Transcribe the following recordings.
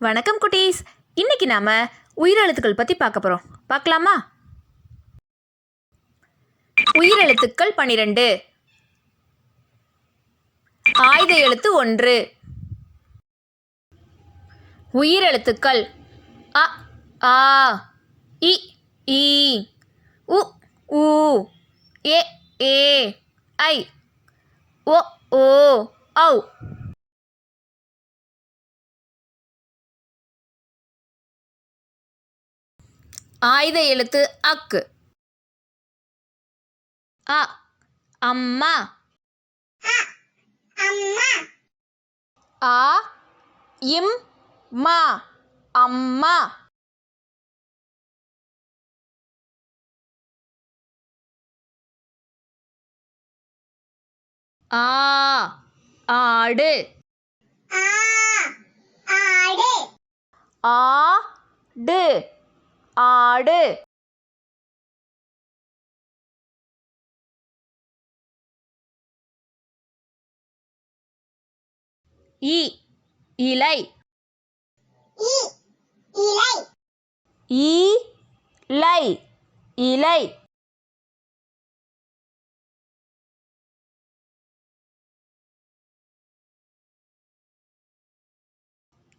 வணக்கம் குட்டீஸ். இன்னைக்கு நாம உயிரெழுத்துக்கள் பத்தி பார்க்க போறோம். பார்க்கலாமா? உயிரெழுத்துக்கள் பனிரெண்டு. ஆயுத எழுத்து ஒன்று. உயிரெழுத்துக்கள் அ ஆ இ ஈ உ ஊ ஏ ஏ ஐ ஓ ஓ ஔ. ஆயுத எழுத்து அக்கு. அ அம்மா. ஆ இம் மா அம்மா. ஆ ஆடு. ஆடு. ஆடு. இ இலை. இலை. இலை.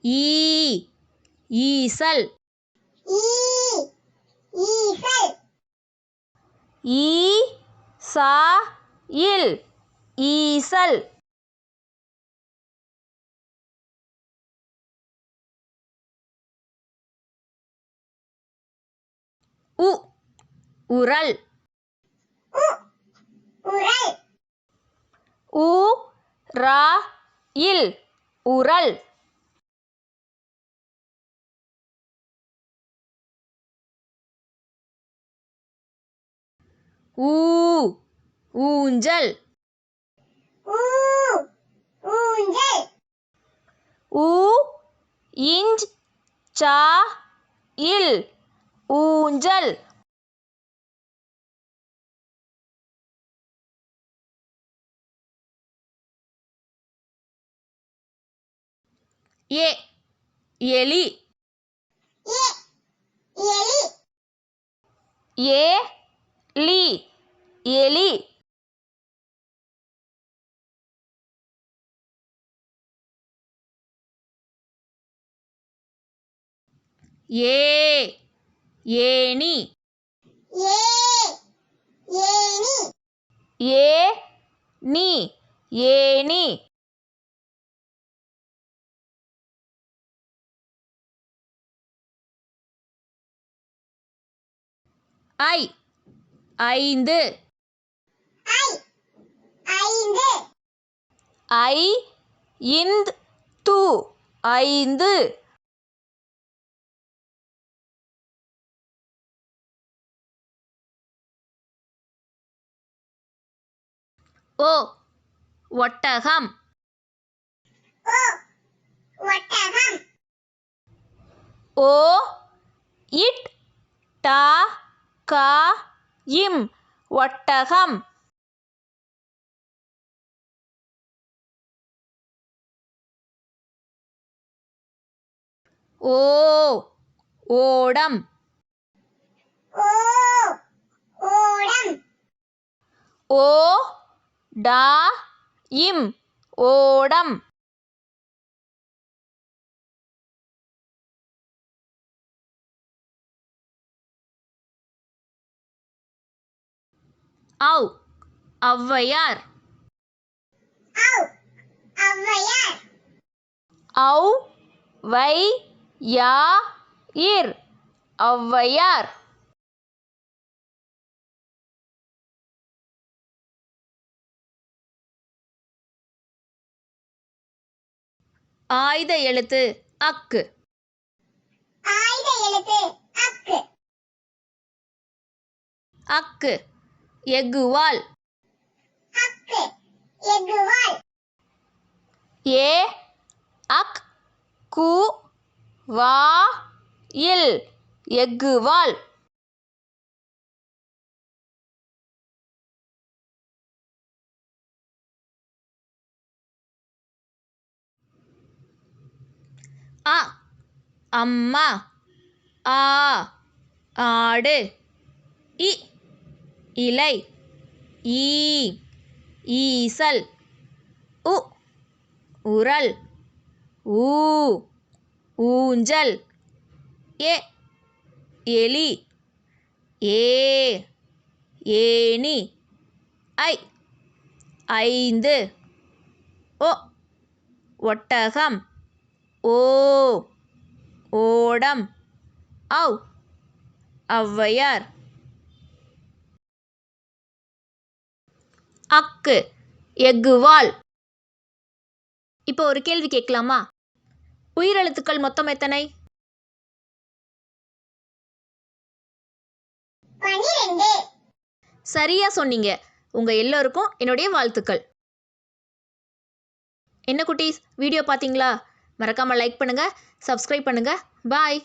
ஈ ஈசல். ஈ சா இல் ஈசல். உ. உரல். உ. ரா. இல். உரல். ஊ ஊஞ்சல். ஊ இஞ்ச் சா இல். ஊஞ்சல். ஏ எலி. ஏ லி. எலி. ஏ. ஏனி ஏ. நீ. ஏனி ஐ. ஐந்து. ஐ இந்த் து ஐந்து. ஓ ஒட்டகம். ஓ இட் டா கா இம் ஒட்டகம். ஓ ஓடம். ஓ டா இம் ஓடம். ஔ ஔவையார். ஔ வை யா இர் ஔவையார். ஆயுத எழுத்து அக்கு. அக்கு. எகுவால் ஏ அக் கு வா இல் எக்குவால் அ அம்மா ஆ ஆடு. இ இலை. ஈ ஈசல். உ உரல். ஊ ஊஞ்சல். ஏ எலி. ஏ ஏணி. ஐ ஐந்து. ஒ ஒட்டகம். ஓ ஓடம். ஔ ஔவையார். அக்கு எஃகுவால் இப்போ ஒரு கேள்வி கேட்கலாமா? உயிரெழுத்துக்கள் மொத்தம் எத்தனை? சரியா சொன்னீங்க. உங்க எல்லோருக்கும் என்னுடைய வாழ்த்துக்கள். என்ன குட்டீஸ்? வீடியோ பார்த்தீங்களா? மறக்காம லைக் பண்ணுங்க சப்ஸ்கிரைப் பண்ணுங்க. பாய்